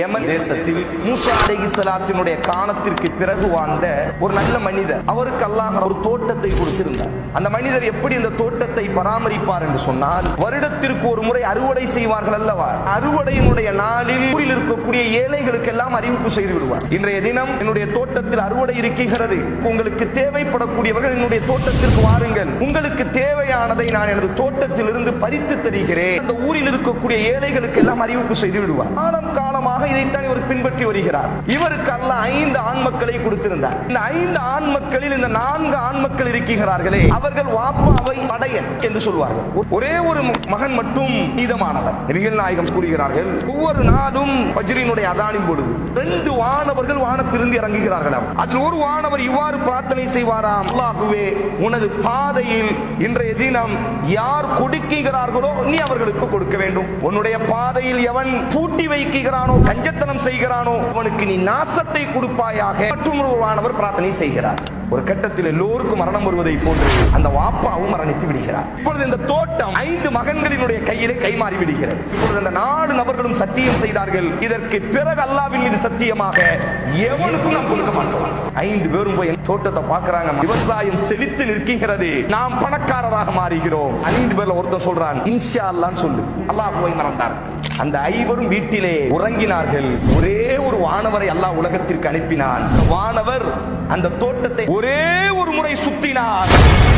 யமன் தேசத்தில் மூசா அலைஹிஸ்ஸலாத்தினுடைய காலத்திற்கு பிறகு வாழ்ந்த ஒரு நல்ல மனிதர். அவருக்கு அல்லாஹ் ஒரு தோட்டத்தை கொடுத்திருந்தார். அந்த மனிதர் எப்படி இந்த தோட்டத்தை பராமரிப்பார் என்று சொன்னால் வருடத்திற்கு ஒரு முறை அறுவடை செய்வார்கள் அல்லவா? அறுவடையினுடைய நாளில் ஊரில் இருக்கக்கூடிய ஏழைகளுக்கு எல்லாம் அறிவிப்பு செய்து விடுவார். இன்றைய தினம் என்னுடைய தோட்டத்தில் அறுவடை இருக்கிறது. உங்களுக்கு தேவைப்படக்கூடியவர்கள் என்னுடைய தோட்டத்திற்கு வாருங்கள். உங்களுக்கு தேவையானதை நான் எனது தோட்டத்தில் இருந்து பறித்து தருகிறேன். அந்த ஊரில் இருக்கக்கூடிய ஏழைகளுக்கு எல்லாம் அறிவிப்பு செய்து விடுவார். காலம் காலமாக இதைத்தான் இவர் பின்பற்றி வருகிறார். இவருக்கு அல்ல ஐந்து ஆண் மக்களை கொடுத்திருந்தார். இந்த ஐந்து ஆண் மக்களில் இந்த நான்கு ஆண் மக்கள் இருக்கிறார்களே அவர்கள் வாப்பாவை படையன் என்று சொல்வார்கள். ஒரே ஒரு மகன் மட்டும் மீதமானவர் நிகழ் நாயகம் கூறுகிறார்கள் ஒவ்வொரு நாளும் பஜ்ரினுடைய அதானின் பொழுது ரெண்டு வானவர்கள் வானத்திலிருந்து இறங்குகிறார்களாம் அதில் ஒரு வானவர் இவ்வாறு பிரார்த்தனை செய்வாராம் அல்லாஹுவே உனது பாதையில் இன்றைய தினம் யார் கொடுக்கிறார்களோ நீ அவர்களுக்கு கொடுக்க வேண்டும். உன்னுடைய பாதையில் எவன் பூட்டி வைக்கிறானோ கஞ்சத்தனம் செய்கிறானோ அவனுக்கு நீ நாசத்தை கொடுப்பாயாக. மற்றும் பிரார்த்தனை செய்கிறார். ஒரு கட்டத்தில் எல்லோருக்கும் மரணம் வருவதை போன்று அந்த வாப்பாவும் மரணித்து விடுகிறார். இப்பொழுது இந்த தோட்டம் ஐந்து மகன்களினுடைய கையிலே கைமாறி விடுகிறது. இப்பொழுது அந்த நாலு நபர்களும் சத்தியம் செய்தார்கள். இதற்கு பிறகு அல்லாவின் மீது சத்தியமாக எவனுக்கும் நாம் கொடுக்க மாட்டோம். ஐந்து பேரும் போய் என் தோட்டத்தை பார்க்கறாங்க. விவசாயம் செழித்து நிற்கிறது. நாம் பணக்காரராக மாறுகிறோம். ஐந்து பேர்ல ஒருத்தன் சொல்றான் இன்ஷா அல்லான்னு சொல்லு. அல்லாஹ் போய் மறந்தார். அந்த ஐவரும் வீட்டிலே உறங்கினார்கள். ஒரே ஒரு வானவரை அல்லாஹ் உலகத்திற்கு அனுப்பினான். வானவர் அந்த தோட்டத்தை ஒரே ஒரு முறை சுத்தினார்.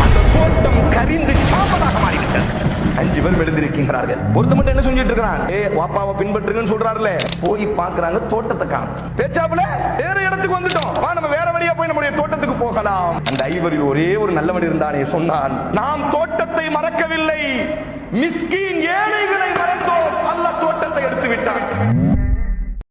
அந்த தோட்டம் கரிந்து சாப்பதாக மாறிவிட்டது. அஞ்சு பேர் எழுந்திருக்கிறார்கள் ஒருத்த மட்டும் என்ன செஞ்சுட்டு இருக்கிறான்? ஏ வாப்பாவை பின்பற்றுங்கன்னு சொல்றாருல போய் பாக்குறாங்க தோட்டத்தை காணும். பேச்சாப்புல வேற இடத்துக்கு வந்துட்டோம். வா நம்ம வேற வழியா போய் நம்முடைய தோட்டத்துக்கு போகலாம். அந்த ஐவரில் ஒரே ஒரு நல்லவன் இருந்தானே சொன்னான். நாம் தோட்டத்தை மறக்கவில்லை. மிஸ்கின் ஏழைகளை மறக்க